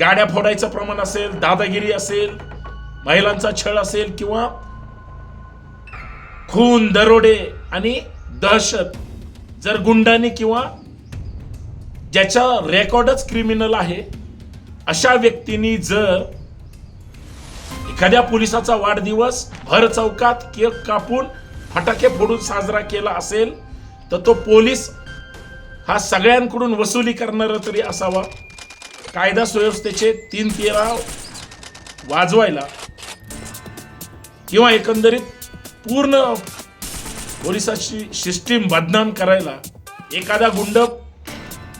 गाड्या फोडायचं प्रमाण असेल दादागिरी असेल महिलांचा छळ असेल किंवा खून दरोडे आणि दहशत जर गुंडांनी किंवा ज्याचा रेकॉर्डच क्रिमिनल आहे अशा व्यक्तींनी जर एखाद्या पोलिसाचा वाढदिवस भर चौकात केक कापून फटाके फोडून साजरा केला असेल तर तो पोलीस हा सगळ्यांकडून वसुली करणारा तरी असावा. कायदा सुव्यवस्थेचे तीन तेरा वाजवायला किंवा एकंदरीत पूर्ण पोलिसाची सिस्टीम बदनाम करायला एखादा गुंड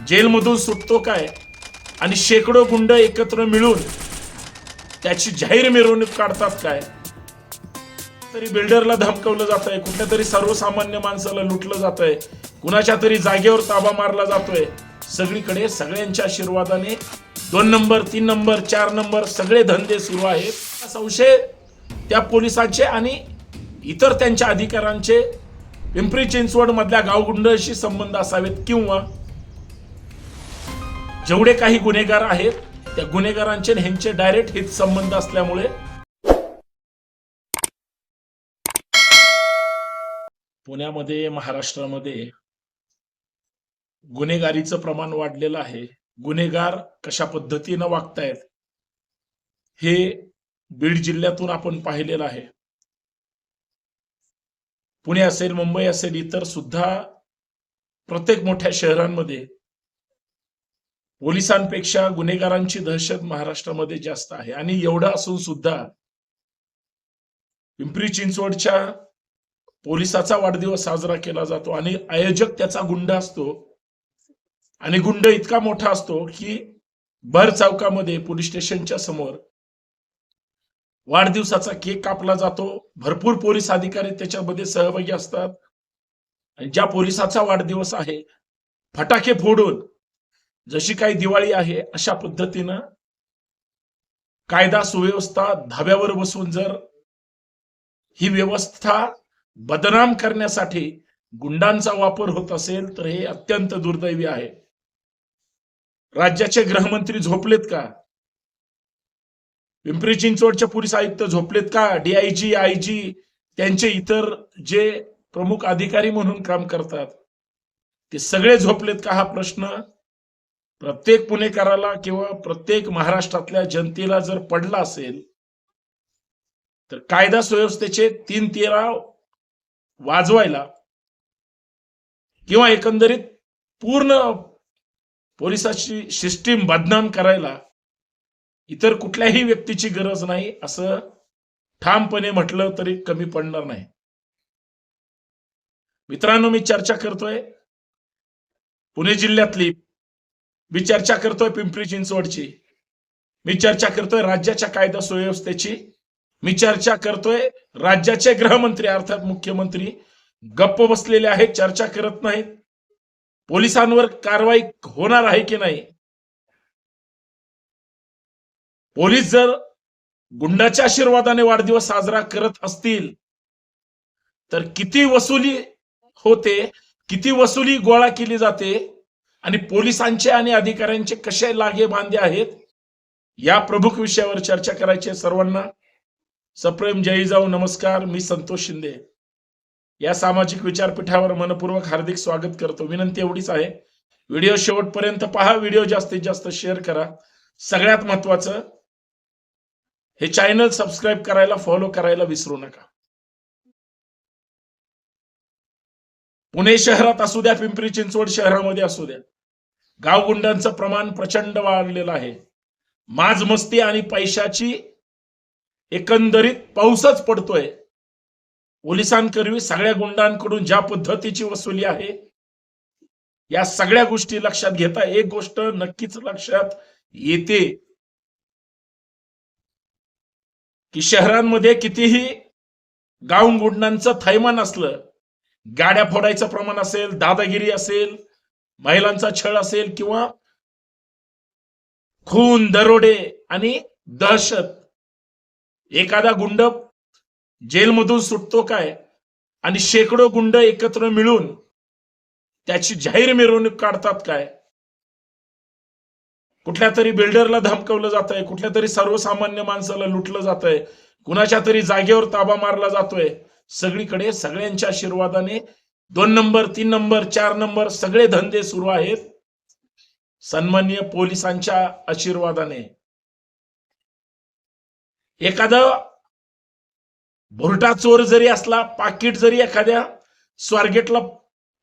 जेलमधून सुटतो काय आणि शेकडो गुंड एकत्र मिळून त्याची जाहीर मिरवणूक काढतात काय? तरी बिल्डरला धमकवलं जात आहे कुठल्या तरी सर्वसामान्य माणसाला लुटलं जात आहे कुणाच्या तरी जागेवर ताबा मारला जातोय. सगळीकडे सगळ्यांच्या आशीर्वादाने दोन नंबर तीन नंबर चार नंबर सगळे धंदे सुरू आहेत. संशय त्या पोलिसांचे आणि इतर त्यांच्या अधिकाऱ्यांचे पिंपरी चिंचवड मधल्या गावगुंडाशी संबंध असावेत किंवा जेवढे काही गुन्हेगार आहेत त्या गुन्हेगारांचे ह्यांचे डायरेक्ट हित संबंध असल्यामुळे पुण्यामध्ये महाराष्ट्रामध्ये गुन्हेगारीचं प्रमाण वाढलेलं आहे. गुन्हेगार कशा पद्धतीनं वागतायत हे बीड जिल्ह्यातून आपण पाहिलेलं आहे. पुणे असेल मुंबई असेल इतर सुद्धा प्रत्येक मोठ्या शहरांमध्ये पोलिसांपेक्षा गुन्हेगारांची दहशत महाराष्ट्रामध्ये जास्त आहे. आणि एवढं असून सुद्धा पिंपरी चिंचवडच्या पोलिसाचा वाढदिवस साजरा केला जातो आणि आयोजक त्याचा गुंड असतो. आणि गुंड इतका मोठा असतो की भर चौकामध्ये पोलीस स्टेशनच्या समोर वाढदिवसाचा केक कापला जातो. भरपूर पोलीस अधिकारी त्याच्यामध्ये सहभागी असतात. आणि ज्या पोलिसाचा वाढदिवस आहे फटाके फोडून जशी काही दिवाळी आहे अशा पद्धतीनं कायदा सुव्यवस्था धाब्यावर बसून जर ही व्यवस्था बदनाम करण्यासाठी गुंडांचा वापर होत असेल तर हे अत्यंत दुर्दैवी आहे. राज्याचे गृहमंत्री झोपलेत का? पिंपरी चिंचवडचे पोलीस आयुक्त झोपलेत का? डीआयजी आयजी त्यांचे इतर जे प्रमुख अधिकारी म्हणून काम करतात ते सगळे झोपलेत का हा प्रश्न? प्रत्येक पुणेकराला किंवा प्रत्येक महाराष्ट्रातल्या जनतेला जर पडला असेल तर कायदा सुव्यवस्थेचे तीन तेरा वाजवायला किंवा एकंदरीत पूर्ण पोलिसाची सिस्टीम बदनाम करायला इतर कुठल्याही व्यक्तीची गरज नाही असं ठामपणे म्हटलं तरी कमी पडणार नाही. मित्रांनो मी चर्चा करतोय पुणे जिल्ह्यातली. मी चर्चा करतोय पिंपरी चिंचवडची. मी चर्चा करतोय राज्याच्या कायदा सुव्यवस्थेची. मी चर्चा करतोय राज्याचे गृहमंत्री अर्थात मुख्यमंत्री गप्प बसलेले आहेत चर्चा करत नाहीत. पोलिसांवर कारवाई होणार आहे की नाही? पोलीस जर गुंडाच्या आशीर्वादाने वाढदिवस साजरा करत असतील तर किती वसुली होते किती वसुली गोळा केली जाते आणि पोलिसांचे आणि अधिकाऱ्यांचे कसे लागे बांधे आहेत या प्रमुख विषयावर चर्चा करायची सर्वांना. सप्रेम जय जाऊ नमस्कार. मी संतोष शिंदे. या सामाजिक विचारपीठावर मनपूर्वक हार्दिक स्वागत करतो. विनंती एवढीच आहे. व्हिडिओ शेवटपर्यंत पहा. व्हिडिओ जास्तीत जास्त शेअर करा. सगळ्यात महत्वाचं हे चॅनल सबस्क्राईब करायला फॉलो करायला विसरू नका. पुणे शहरात असू द्या पिंपरी चिंचवड शहरामध्ये असू द्या. गावगुंडांचं प्रमाण प्रचंड वाढलेलं आहे. माजमस्ती आणि पैशाची एकंदरीत पाऊसच पडतोय. पोलिसांकरवी सगळ्या गुंडांकडून ज्या पद्धतीची वसुली आहे या सगळ्या गोष्टी लक्षात घेता एक गोष्ट नक्कीच लक्षात येते. की शहरांमध्ये कितीही गाव गुंडांचं थैमान असलं गाड्या फोडायचं प्रमाण असेल दादागिरी असेल महिलांचा छळ असेल किंवा खून दरोडे आणि दहशत एखादा गुंड जेलमधून सुटतो काय? आणि शेकडो गुंड एकत्र मिळून त्याची जाहीर मिरवणूक काढतात काय? कुठल्या तरी बिल्डरला धमकवलं जात आहे कुठल्या तरी सर्वसामान्य माणसाला लुटलं जात आहे कुणाच्या तरी जागेवर ताबा मारला जातोय सगळीकडे सगळ्यांच्या आशीर्वादाने दोन नंबर तीन नंबर चार नंबर सगळे धंदे सुरू आहेत. सन्माननीय पोलिसांच्या आशीर्वादाने. एखादा भुरटा चोर जरी असला पाकिट जरी एखाद्या स्वारगेटला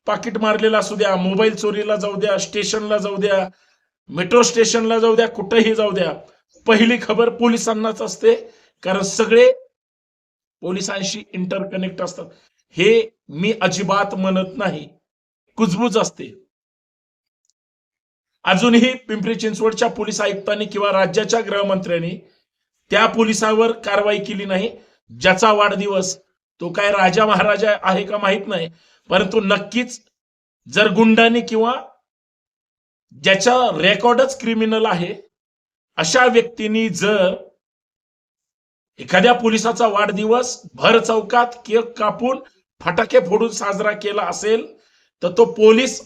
पाकिट मारलेला असू द्या मोबाईल चोरीला जाऊ द्या स्टेशनला जाऊ द्या मेट्रो स्टेशनला जाऊ द्या कुठेही जाऊ द्या पहिली खबर पोलिसांनाच असते कारण सगळे पोलिसांशी इंटरकनेक्ट असतात. हे मी अजिबात म्हणत नाही. कुजबूज असते. अजूनही पिंपरी चिंचवडच्या पोलीस आयुक्तांनी किंवा राज्याच्या गृहमंत्र्यांनी त्या पोलिसावर कारवाई केली नाही. ज्याचा वाढदिवस तो काय राजा महाराजा आहे का माहीत नाही परंतु नक्कीच जर गुंडांनी किंवा ज्याचा रेकॉर्डच क्रिमिनल आहे अशा व्यक्तींनी जर एखाद्या पोलिसाचा वाढदिवस भर चौकात केक कापून फटाके फोडून साजरा केला असेल तर तो पोलीस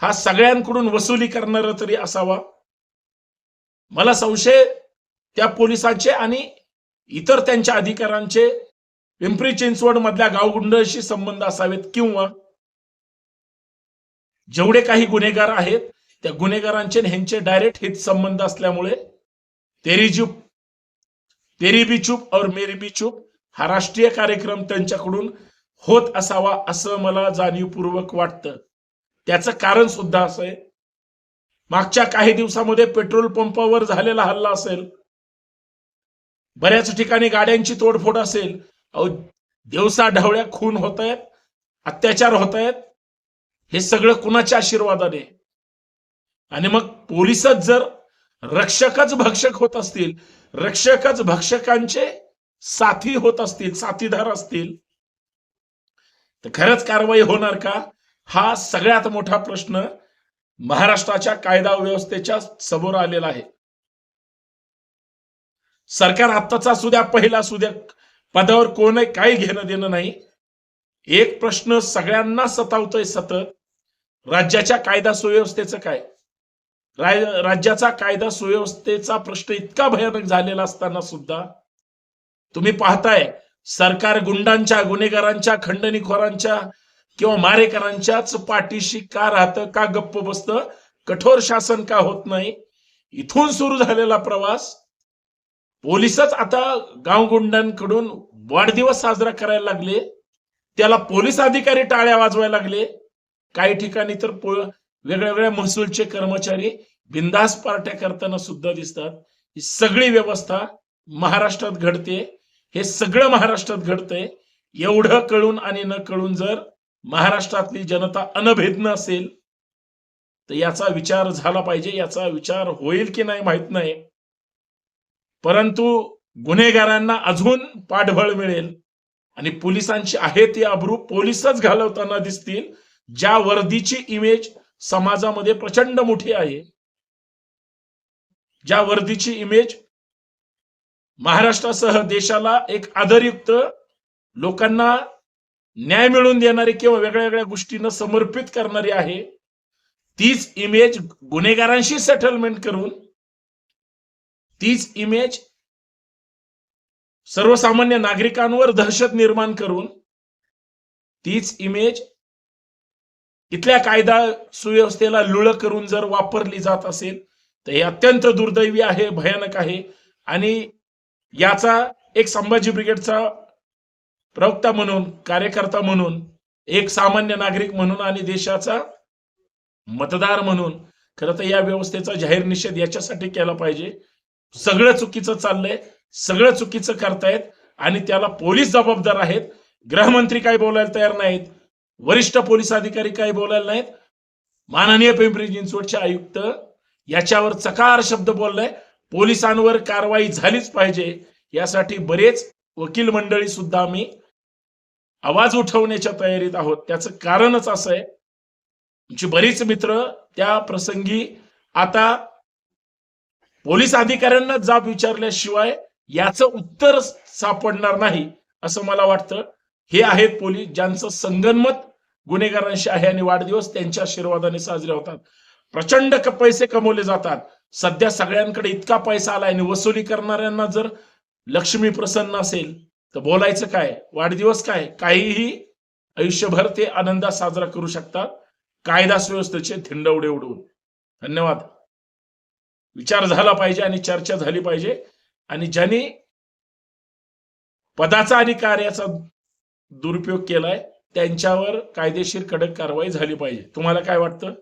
हा सगळ्यांकडून वसुली करणारा तरी असावा. मला संशय त्या पोलिसांचे आणि इतर त्यांच्या अधिकारांचे पिंपरी चिंचवड मधल्या गावगुंडाशी संबंध असावेत किंवा जेवढे काही गुन्हेगार आहेत त्या गुन्हेगारांचे ह्यांचे डायरेक्ट हित संबंध असल्यामुळे तेरी चूप तेरी बी चूप और मेरी बी चूप हा राष्ट्रीय कार्यक्रम त्यांच्याकडून होत असावा असं मला जाणीवपूर्वक वाटतं. त्याचं कारण सुद्धा असं आहे. मागच्या काही दिवसामध्ये पेट्रोल पंपावर झालेला हल्ला असेल बऱ्याच ठिकाणी गाड्यांची तोडफोड असेल अहो दिवसा ढवळ्या खून होत आहेत अत्याचार होत आहेत हे सगळं कुणाच्या आशीर्वादाने? आणि मग पोलिसच जर रक्षकच भक्षक होत असतील रक्षकच भक्षकांचे साथी होत असतील साथीदार असतील तर खरंच कारवाई होणार का? हा सगळ्यात मोठा प्रश्न महाराष्ट्राच्या कायदा व्यवस्थेच्या समोर आलेला आहे. सरकार आत्ताचा असू द्या पहिला असू द्या पदावर कोण आहे काही घेणं देणं नाही. एक प्रश्न सगळ्यांना सतावतोय सतत. राज्याच्या कायदा सुव्यवस्थेचं काय? राय- राज्याचा कायदा सुव्यवस्थेचा प्रश्न इतका भयानक झालेला असताना सुद्धा तुम्ही पाहताय सरकार गुंडांच्या गुन्हेगारांच्या खंडणीखोरांच्या किंवा मारेकरांच्याच पाठीशी का राहतं का गप्प बसतं कठोर शासन का होत नाही? इथून सुरू झालेला प्रवास पोलिसच आता गावगुंडांकडून वाढदिवस साजरा करायला लागले. त्याला पोलीस अधिकारी टाळ्या वाजवायला लागले. काही ठिकाणी तर वेगळ्या वेगळ्या महसूलचे कर्मचारी बिंदास पार्ट्या करताना सुद्धा दिसतात. ही सगळी व्यवस्था महाराष्ट्रात घडते. हे सगळं महाराष्ट्रात घडतंय. एवढं कळून आणि न कळून जर महाराष्ट्रातली जनता अनभेदन असेल तर याचा विचार झाला पाहिजे. याचा विचार होईल की नाही माहीत नाही. परंतु गुन्हेगारांना अजून पाठबळ मिळेल. आणि पोलिसांची आहे ती अब्रू पोलिसच घालवताना दिसतील ज्या वर्दीची इमेज समाजामध्ये प्रचंड मोठी आहे. ज्या वर्दीची इमेज महाराष्ट्रासह देशाला एक आदरयुक्त लोकांना न्याय मिळवून देणारी किंवा वेगळ्या वेगळ्या गोष्टींना समर्पित करणारी आहे तीच इमेज गुन्हेगारांशी सेटलमेंट करून तीच इमेज सर्वसामान्य नागरिकांवर दहशत निर्माण करून तीच इमेज इथल्या कायदा सुव्यवस्थेला लुळ करून जर वापरली जात असेल तर हे अत्यंत दुर्दैवी आहे भयानक आहे. आणि याचा एक संभाजी ब्रिगेडचा प्रवक्ता म्हणून कार्यकर्ता म्हणून एक सामान्य नागरिक म्हणून आणि देशाचा मतदार म्हणून खरं तर या व्यवस्थेचा जाहीर निषेध याच्यासाठी केला पाहिजे. सगळं चुकीचं चाललंय सगळं चुकीचं करतायत आणि त्याला पोलीस जबाबदार आहेत. गृहमंत्री काही बोलायला तयार नाहीत. वरिष्ठ पोलीस अधिकारी काही बोलायला नाहीत. माननीय पिंपरी चिंचवडचे आयुक्त याच्यावर चकार शब्द बोललाय. पोलिसांवर कारवाई झालीच पाहिजे. यासाठी बरेच वकील मंडळी सुद्धा आम्ही आवाज उठवण्याच्या तयारीत आहोत. त्याचं कारणच असं आहे. आमची बरीच मित्र त्या प्रसंगी आता पोलीस अधिकाऱ्यांना जाब विचारल्याशिवाय याचं उत्तर सापडणार नाही असं मला वाटतं. हे आहेत पोलीस ज्यांचं संगनमत गुन्हेगारांशी आहे आणि वाढदिवस त्यांच्या आशीर्वादाने साजरे होतात. प्रचंड पैसे कमवले जातात. सध्या सगळ्यांकडे इतका पैसा आलाय आणि वसुली करणाऱ्यांना जर लक्ष्मी प्रसन्न असेल तर बोलायचं काय? वाढदिवस काय? काहीही आयुष्यभर ते आनंदात साजरा करू शकतात. कायदा सुव्यवस्थेचे थिंडवडे उडवून. धन्यवाद. विचार झाला पाहिजे आणि चर्चा झाली पाहिजे. आणि ज्यांनी पदाचा आणि कार्याचा दुरुपयोग केलाय त्यांच्यावर कायदेशीर कडक कारवाई झाली पाहिजे. तुम्हाला काय वाटतं?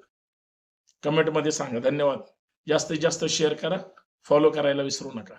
कमेंटमध्ये सांगा. धन्यवाद. जास्तीत जास्त शेअर करा. फॉलो करायला विसरू नका.